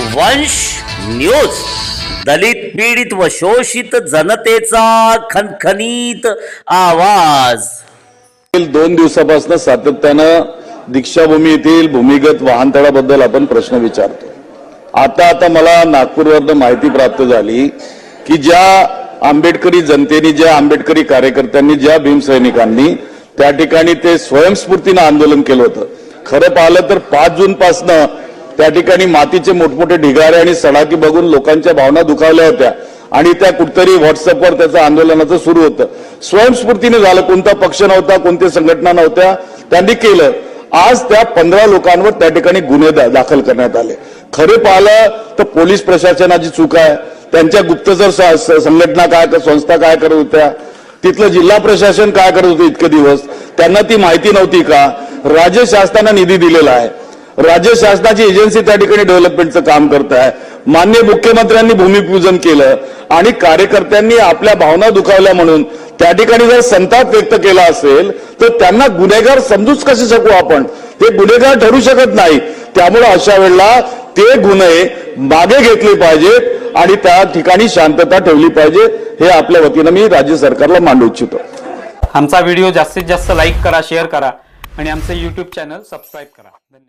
वंश न्यूज. दलित पीडित व शोषित जनतेचा खनखनीत आवाज. दोन दिवसापासून सातत्यानं दीक्षाभूमी येथील भूमिगत वाहनतळाबद्दल आपण प्रश्न विचारतो. आता आता मला नागपूरवरनं माहिती प्राप्त झाली की ज्या आंबेडकरी जनतेने ज्या आंबेडकरी कार्यकर्त्यांनी ज्या भीमसैनिकांनी त्या ठिकाणी ते स्वयंस्फूर्तीनं आंदोलन केलं होतं. खरं पाहिलं तर पाच जून पासनं त्या ठिकाणी मातीचे मोठमोठे ढिगारे आणि सडाकी बघून लोकांच्या भावना दुखावल्या होत्या. आणि त्या कुठतरी व्हॉट्सअपवर त्याचं आंदोलनाचं सुरू होतं. स्वयंस्फूर्तीने झालं कोणता पक्ष नव्हता कोणत्या संघटना नव्हत्या त्यांनी केलं. आज त्या पंधरा लोकांवर त्या ठिकाणी गुन्हे दाखल करण्यात आले. खरे पाहिलं तर पोलीस प्रशासनाची चूक आहे. त्यांच्या गुप्तचर संघटना काय संस्था काय करत होत्या तिथलं जिल्हा प्रशासन काय करत होतं इतके दिवस त्यांना ती माहिती नव्हती का? राज्य शासनानं निधी दिलेला आहे. राज्य शासनाची एजन्सी त्या ठिकाणी डेव्हलपमेंटचं काम करत आहे मान्य मुख्यमंत्र्यांनी भूमिपूजन केलं आणि कार्यकर्त्यांनी आपल्या भावना दुखावल्या म्हणून त्या ठिकाणी जर संताप व्यक्त केला असेल तर त्यांना गुन्हेगार समजूच कसे शकू आपण? ते गुन्हेगार ठरू शकत नाही. त्यामुळे अशा वेळेला ते गुन्हे मागे घेतले पाहिजेत आणि त्या ठिकाणी शांतता ठेवली पाहिजे हे आपल्या वतीनं मी राज्य सरकारला मांडू इच्छितो. आमचा व्हिडिओ जास्तीत जास्त लाईक करा शेअर करा आणि आमचं यूट्यूब चॅनल सबस्क्राईब करा. धन्यवाद.